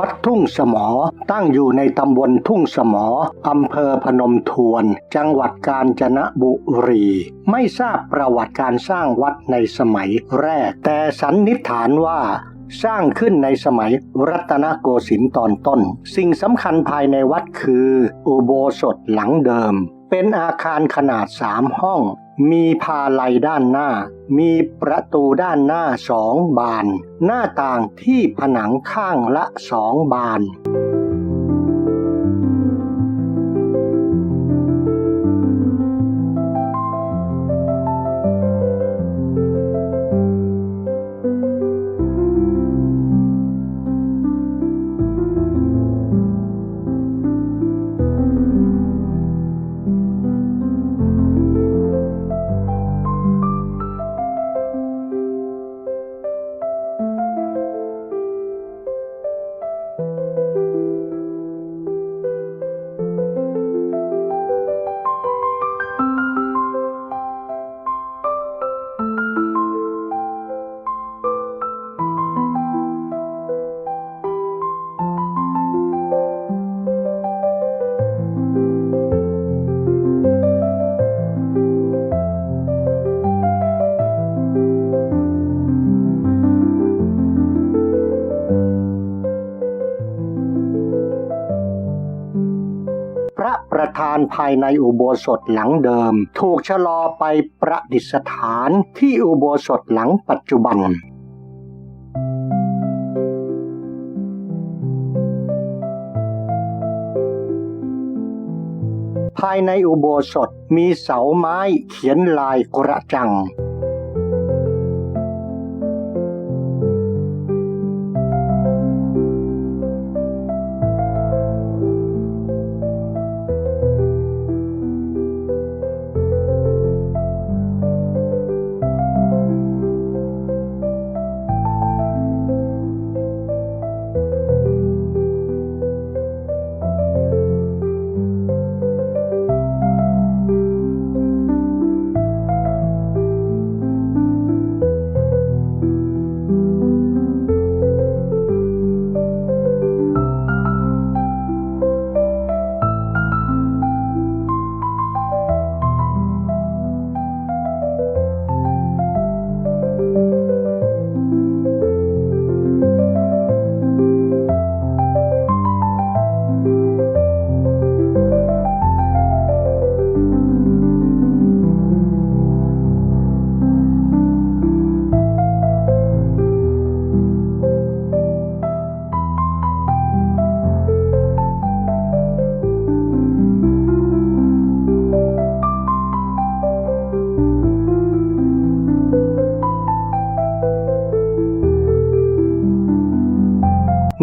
วัดทุ่งสมอ ตั้งอยู่ในตำบลทุ่งสมออำเภอพนมทวน จังหวัดกาญจนบุรี ไม่ทราบประวัติการสร้างวัดในสมัยแรก แต่สันนิษฐานว่าสร้างขึ้นในสมัยรัตนโกสินทร์ตอนต้น สิ่งสำคัญภายในวัดคือ อุโบสถหลังเดิม เป็นอาคารขนาดสามห้อง มีพาลัยด้านหน้า มีประตูด้านหน้าสองบาน หน้าต่างที่ผนังข้างละสองบาน ประธานภายในอุโบสถหลังเดิม ถูกชะลอไปประดิษฐานที่อุโบสถหลังปัจจุบันภายในอุโบสถมีเสาไม้เขียนลายกระจัง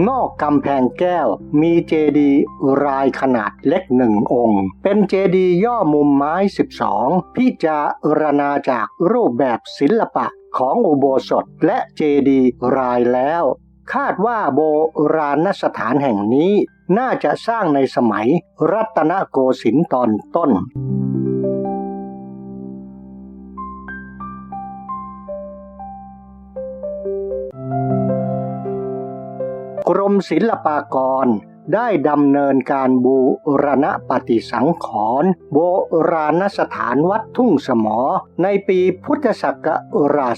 นอกกำแพงแก้วมีเจดีย์รายขนาดเล็กหนึ่งองค์ เป็นเจดีย์ย่อมุมไม้ 12 พิจารณาจากรูปแบบศิลปะของอุโบสถและเจดีย์รายแล้ว คาดว่าโบราณสถานแห่งนี้ น่าจะสร้างในสมัยรัตนโกสินทร์ตอนต้น กรมศิลปากรได้ดำเนินการบูรณปฏิสังขรณ์โบราณสถานวัดทุ่งสมอ ในปีพุทธศักราช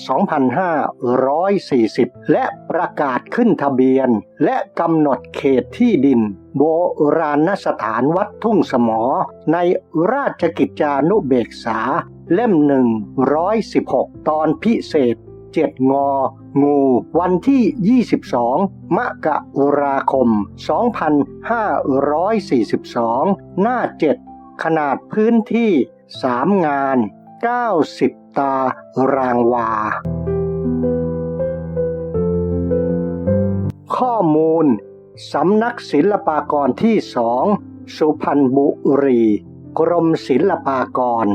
2540 และประกาศขึ้นทะเบียน และกำหนดเขตที่ดิน โบราณสถานวัดทุ่งสมอ ในราชกิจจานุเบกษา เล่มหนึ่งร้อยสิบหกตอนพิเศษ เจ็ดงอ งู วันที่ 22 มกราคม 2542 หน้า 7 ขนาดพื้นที่ 3 งาน 90 ตารางวา ข้อมูล สำนักศิลปากรที่สอง สุพรรณบุรี กรมศิลปากร